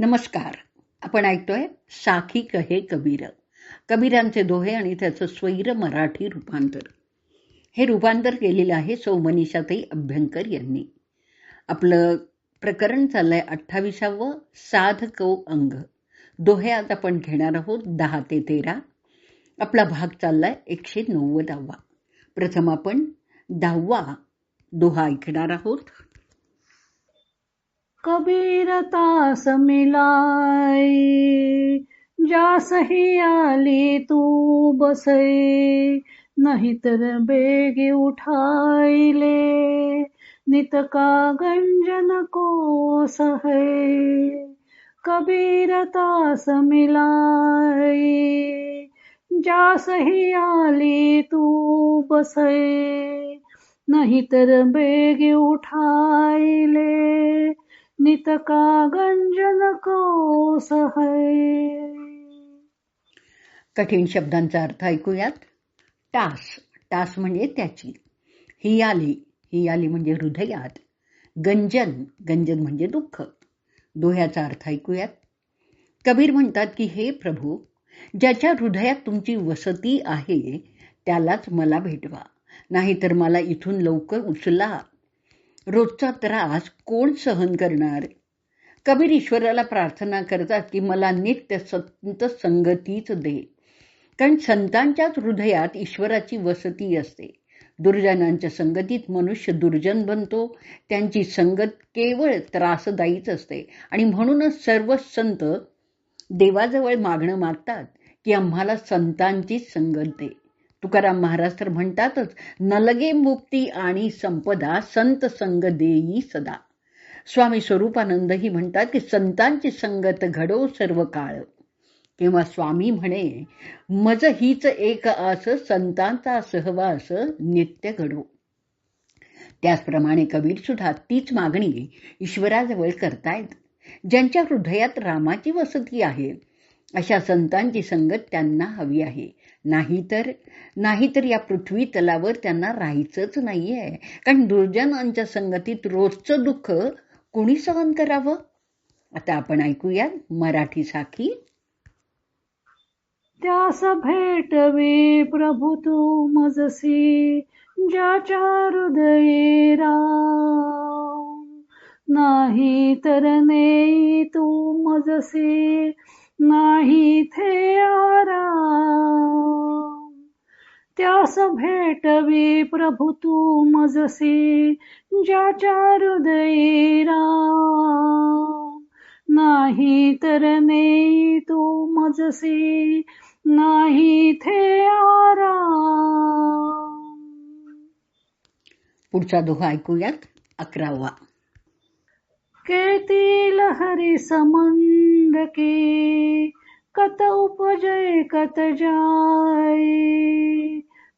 नमस्कार. आपण ऐकतोय साखी कहे कबीर. कबीरांचे दोहे आणि त्याचं स्वैर मराठी रूपांतर. हे रूपांतर केलेलं आहे सौ मनीषाताई अभ्यंकर यांनी. आपलं प्रकरण चाललंय अठ्ठावीसावं साधकौ अंग. दोहे आज आपण घेणार आहोत दहा ते तेरा. आपला भाग चाललाय एकशे नव्वदावा. प्रथम आपण दहावा दोहा ऐकणार आहोत. कबीरता समिलाई जासही आली तू बसे नाहीतर बेगे उठाईले नित का गंजन को है कबीरता समिलाई जासही आली तू बसे नाहीतर बेगे उठाईले नित का गंजन कोस कठीण शब्दांचा अर्थ ऐकूयात. टास. टास म्हणजे त्याची. ही आली. ही आली म्हणजे हृदयात. गंजन. गंजन म्हणजे दुःख. दोह्याचा अर्थ ऐकूयात. कबीर म्हणतात की हे प्रभू ज्याच्या हृदयात तुमची वसती आहे त्यालाच मला भेटवा. नाहीतर मला इथून लवकर उचला. रोजचा त्रास कोण सहन करणार? कबीर ईश्वराला प्रार्थना करतात की मला नित्य संत संगतीच दे. कारण संतांच्याच हृदयात ईश्वराची वसती असते. दुर्जनांच्या संगतीत मनुष्य दुर्जन बनतो. त्यांची संगत केवळ त्रासदायीच असते. आणि म्हणूनच सर्व संत देवाजवळ मागणं मागतात की आम्हाला संतांचीच संगत दे. तुकाराम महाराज तर म्हणतातच नलगे मुक्ती आणि संपदा संत संग देई सदा. स्वामी स्वरूपानंद ही म्हणतात की संतांची संगत घडो सर्व काळ. किंवा स्वामी म्हणे मज हीच एक आस संतांचा सहवास नित्य घडो. त्याचप्रमाणे कबीर सुद्धा तीच मागणी ईश्वराजवळ करतायत. ज्यांच्या हृदयात रामाची वसती आहे अशा संतांची संगत त्यांना हवी आहे. नाहीतर नाहीतर या पृथ्वी तलावर त्यांना राहायचंच नाहीये. कारण दुर्जनांच्या संगतीत रोजचं दुःख कोणी सहन करावं? आता आपण ऐकूया मराठी साखी. त्यास भेटवे प्रभू तू मजसी ज्याच्या हृदये नाही तर ने तू मजसी नाही थे आराम. त्यास भेटवी प्रभू तू मजसी ज्याच्या हृदये राम. नाही तर नेई तू मजसी नाही थे आराम. पुढचा दोहा ऐकूयात अकरावा. केतील हरी समंद की कत उपजय, कत जाय।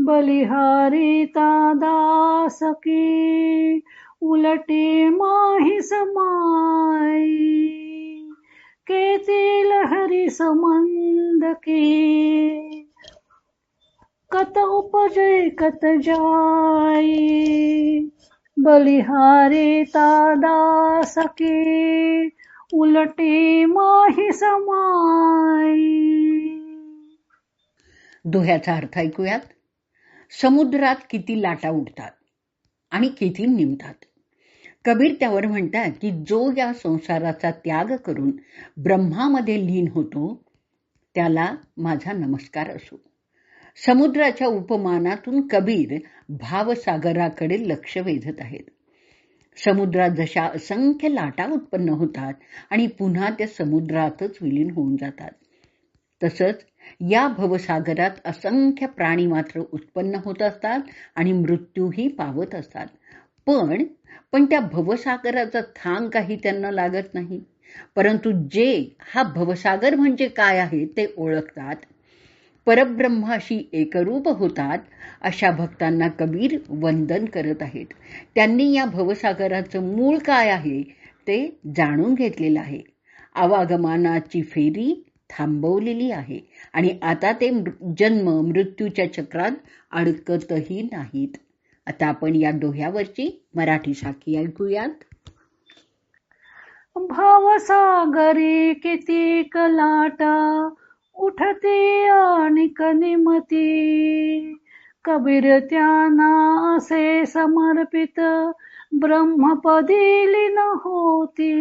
बलिहारी दास की उलटी माही समाई। केतील हरी समंद की, कत उपजय, कत जाय। बलिहारी दास की उलटे माही समाय दोह्याचा अर्थ ऐकूयात. समुद्रात किती लाटा उडतात आणि किती निमतात. कबीर त्यावर म्हणतात की जो या संसाराचा त्याग करून ब्रह्मामध्ये लीन होतो त्याला माझा नमस्कार असो. समुद्राच्या उपमानातून कबीर भावसागराकडे लक्ष वेधत आहेत. समुद्रात जशा असंख्य लाटा उत्पन्न होतात आणि पुन्हा त्या समुद्रातच विलीन होऊन जातात. तसंच या भवसागरात असंख्य प्राणी मात्र उत्पन्न होत असतात आणि मृत्यूही पावत असतात. पण पण त्या भवसागराचा थांग काही त्यांना लागत नाही. परंतु जे हा भवसागर म्हणजे काय आहे ते ओळखतात. परब्रह्माशी एकरूप होतात अशा भक्तांना कबीर वंदन करत आहेत. त्यांनी या भवसागराचं मूळ काय आहे ते जाणून घेतलेलं आहे. आवागमनाची फेरी थांबवलेली आहे आणि आता ते जन्म मृत्यूच्या चक्रात अडकतही नाहीत. आता आपण या दोह्यावरची मराठी साखी ऐकूयात. भावसागरे किती कलाटा उठते अनेक निमती. कबीर त्यांना असे समर्पित ब्रह्मपदी लीन होती.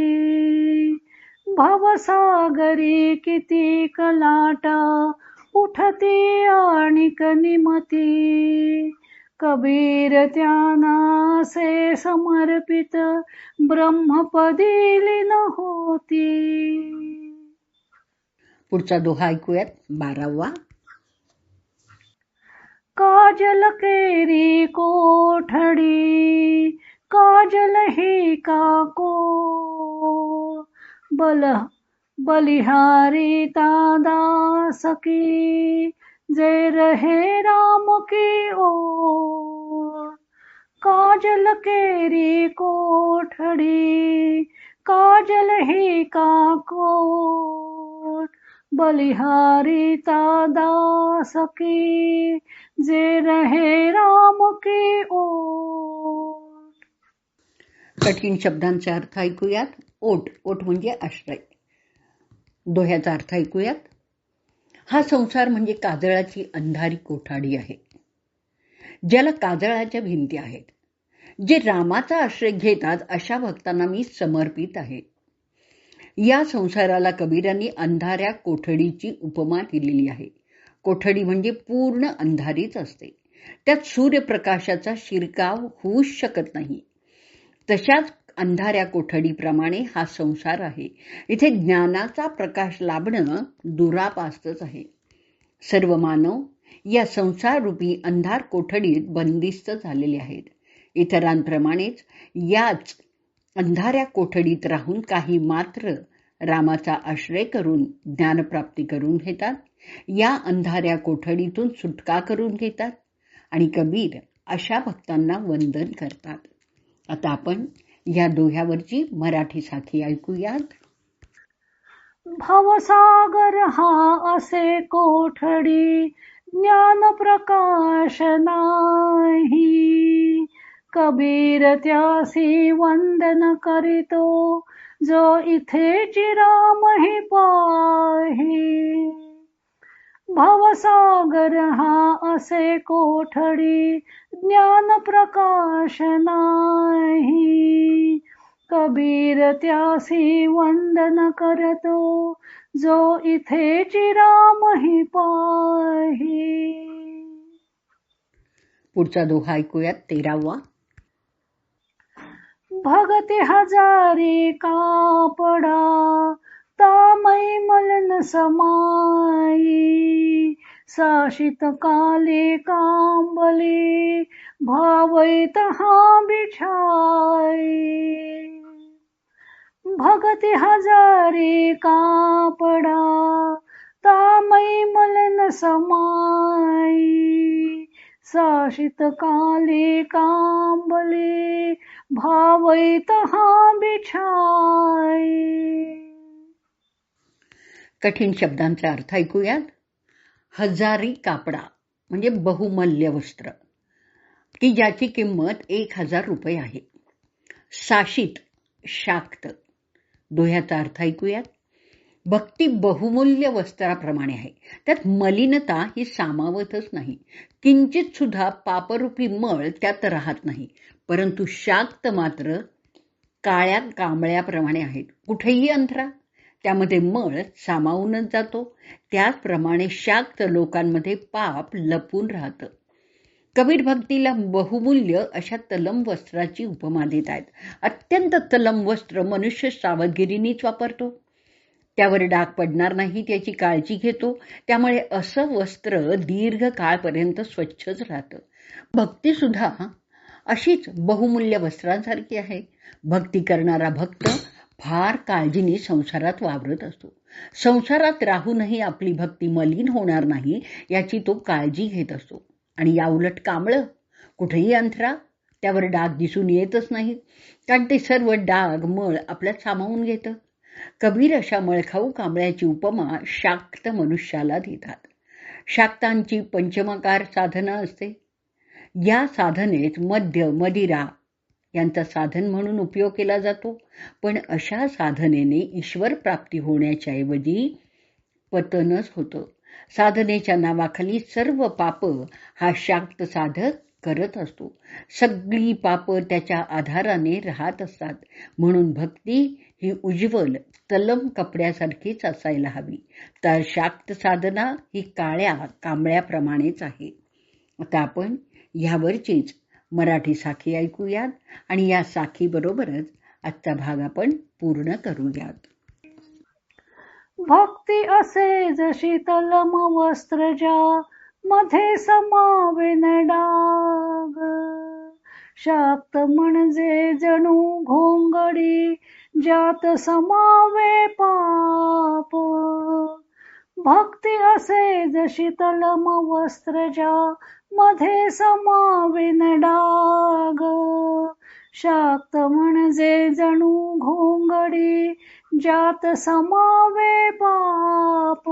भवसागरी किती कलाटा उठते आणि निमती. कबीर त्यांना समर्पित ब्रह्मपदी लीन होती. पुढचा दोहा ऐकूयात बारावा काजल केरी कोठडी, काजल ही काको बल, बलिहारी दास की जय रहे राम की ओ काजल केरी कोठडी, काजल ही काको बलिहारी दास की जे रहे राम की ओ कठीण शब्दांचे अर्थ ऐकूयात. ओट ओट म्हणजे आश्रय. दोह्याचा अर्थ ऐकूयात. हा संसार म्हणजे काजळाची अंधारी कोठाडी आहे ज्याला काजळाच्या भिंती आहेत. जे रामाचा आश्रय घेतात अशा भक्तांना मी समर्पित आहे. या संसाराला कबीरांनी अंधाऱ्या कोठडीची उपमा दिलेली आहे. कोठडी म्हणजे पूर्ण अंधारीच असते. त्यात सूर्यप्रकाशाचा शिरकाव होऊच शकत नाही. तशाच अंधाऱ्या कोठडीप्रमाणे हा संसार आहे. इथे ज्ञानाचा प्रकाश लाभणं दुरापास्तच आहे. सर्व मानव या संसाररूपी अंधार कोठडीत बंदिस्त झालेले आहेत. इतरांप्रमाणेच याच अंधाऱ्या कोठडीत राहून काही मात्र रामाचा आश्रय करून ज्ञानप्राप्ती करून घेतात. या अंधाऱ्या कोठडीतून सुटका करून घेतात आणि कबीर अशा भक्तांना वंदन करतात. आता आपण या दोह्यावरची मराठी साखी ऐकूयात. भवसागर हा असे कोठडी ज्ञान प्रकाश नाही. कबीर त्यासी वंदन करीतो जो इथे चिरामही पाही. भवसागर हा असे कोठडी ज्ञान प्रकाश नाही. कबीर त्यासी वंदन करतो जो इथे चिराम ही पाही. पुढचा दोहा ऐकूयात तेरावा. भगती हजारी कापडा तामई मलन समाई साशित काले कांबले भावैत हा बिछाई. भगती हजारी कापडा तामई मलन समाई साशित काले कांबले भावैत हा कठीण शब्दांचा अर्थ ऐकूयात. हजारी कापडा म्हणजे बहुमल्य वस्त्र की ज्याची किंमत एक हजार रुपये आहे. साशित शाक्त दोह्याचा अर्थ ऐकूयात. भक्ती बहुमूल्य वस्त्राप्रमाणे आहे. त्यात मलिनता ही सामावतच नाही. किंचित सुद्धा पापरूपी मळ त्यात राहत नाही. परंतु शाक्त मात्र काळ्या कांबळ्याप्रमाणे आहेत. कुठेही अंतरा. त्यामध्ये मळ सामावूनच जातो. त्याचप्रमाणे शाक्त लोकांमध्ये पाप लपून राहतं. कबीर भक्तीला बहुमूल्य अशा तलम वस्त्राची उपमा देत आहेत. अत्यंत तलम वस्त्र मनुष्य सावधगिरीनेच वापरतो. त्यावर डाग पडणार नाही त्याची काळजी घेतो. त्यामुळे असं वस्त्र दीर्घ काळपर्यंत स्वच्छच राहतं. भक्ती सुद्धा अशीच बहुमूल्य वस्त्रांसारखी आहे. भक्ती करणारा भक्त फार काळजीने संसारात वावरत असतो. संसारात राहूनही आपली भक्ती मलिन होणार नाही याची तो काळजी घेत असतो. आणि या उलट कांबळं कुठेही अंथरा त्यावर डाग दिसून येतच नाही. कारण ते सर्व डाग मळ आपल्यात सामावून घेतं. कबीर अशा मळखाऊ कांबळ्याची उपमा शाक्त मनुष्याला देतात. शाक्तांची पंचमकार साधना असते. या साधनेत मध्य मदिरा यांचा साधन म्हणून उपयोग केला जातो. पण अशा साधनेने ईश्वर प्राप्ती होण्याच्या ऐवजी पतनच होतं. साधनेच्या नावाखाली सर्व पाप हा शाक्त साधक करत असतो. सगळी पाप त्याच्या आधाराने राहत असतात. म्हणून भक्ती ही उज्ज्वल तलम कपड्यासारखीच असायला हवी. तर शाक्त साधना ही काळ्या कांबळ्याप्रमाणेच आहे. आता आपण ह्यावरचीच मराठी साखी ऐकूयात आणि या साखीबरोबरच आजचा भाग आपण पूर्ण करूयात. भक्ती असे जशी तलम वस्त्र ज्या मध्ये समावेन डाग. शाक्त म्हणजे जणू घोंगडी ज्यात समावे पाप. भक्ती असे जशी तलम वस्त्र ज्या मध्ये समाविन डाग शाक्त म्हणजे जणू घोंगडी ज्यात समावे पाप.